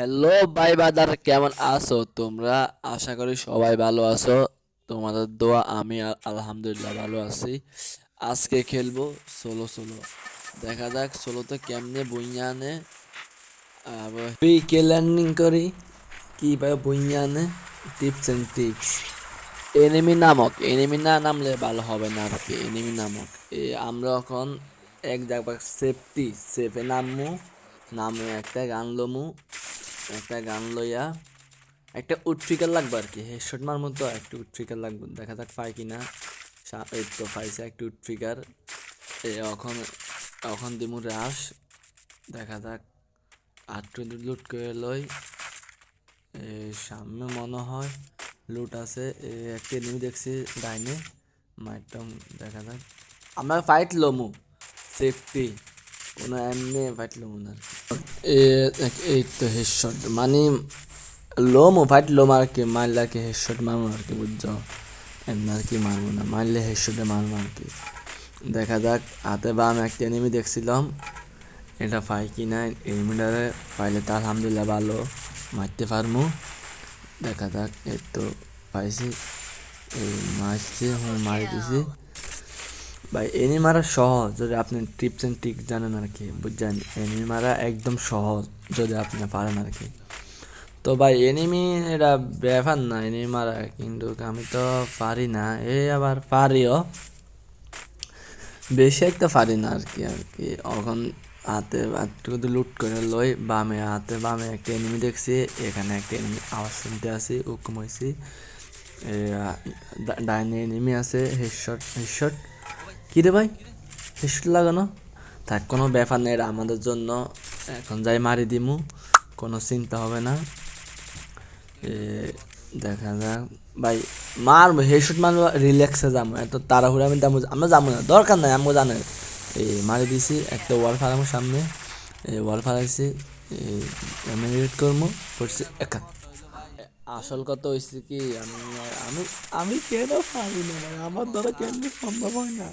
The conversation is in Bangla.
হ্যালো ভাই বাদার, কেমন আছো তোমরা? আশা করি সবাই ভালো আছো। তোমাদের দোয়া, আমি আলহামদুলিল্লাহ ভালো আছি। আজকে খেলব সোলো সোলো দেখা যাক সোলোতে কেমনে বইয়া আনে। কে লার্নিং করি। কীভাবে বইয়া আনে? টিপস অ্যান্ড ট্রিক্স এনিমি নামক এনিমি না নামলে ভালো হবে না আর কি এনিমি নামক। এ, আমরা এখন এক জায়গা সেফটি সেফে নামমু। নামে একটা গান লমু। একটা গান লইয়া একটা উটফিকার লাগবে আর কি। হেডশট মার মতো একটা উটফিকার লাগবে। দেখা যাক পাই কি না। এই তো পাইছে একটা উটফিকার এখন এখন দিমু রাস দেখা যাক, আটটু লুট করে লই। এ, সামনে মনে হয় লুট আছে। একটা এনিমি দেখছি ডাইনে। মাইটম দেখা যাক। আমরা ফাইট লমু। সেফটি কোনো এমনি ফাইট লমু না আর কি। এই তো হেডশট মানে লোমো ফাইট লোম আর কি মারলে আর কি হেডশট মারবো আর কি, বুঝছ? এমনি আর কি মারবো না মারলে হেডশটে মারবো আর কি। দেখা যাক, হাতে বাম একটা এনিমি দেখছিলাম, এটা পাই কি না এনিমিটারে পাইলে তো আলহামদুলিল্লাহ ভালো, মারতে পারমু। দেখা যাক এই তো পাইছি, এই মারছে মারি দিছি। ভাই, এনি মারা সহজ যদি আপনি টিপস অ্যান্ড ট্রিক্স জানেন আর কি, বুঝছেন? এনিমি মারা একদম সহজ যদি আপনি পারেন আর কি। তো ভাই এনিমি এটা ব্যাপার না এনিমি মারা, কিন্তু আমি তো পারি না। এ আবার পারিও। বেশি একটা পারি না আর কি আর কি। এখন হাতে একটু লুট করে লই, বামে, হাতে বামে একটা এনিমি দেখছি, এখানে একটা এনিমি আওয়াজ শুনতে আসি হুকুম হয়েছি ডাইনে এনিমি আছে হেডশট হেডশট রে ভাই? হেডশট লাগানো? থাক, কোনো ব্যাপার নেই আমাদের জন্য এখন যাই মারি দিমু, কোনো চিন্তা হবে না। দেখা যাক। ভাই, মার হেডশট মারবো রিল্যাক্সে যাব এত তাড়াহুড়া আমি যাব আমরা যাব না, দরকার নাই আমি জানে এই মারি দিছি, একটা ওয়াল ফালামো সামনে এই ওয়াল ফালাইছি এই এমিনেট করব করছি একা আসল কথা হয়েছে কি, আমি আমি আমি কেন পারি না আমার দ্বারা কেন সম্ভব হয় না?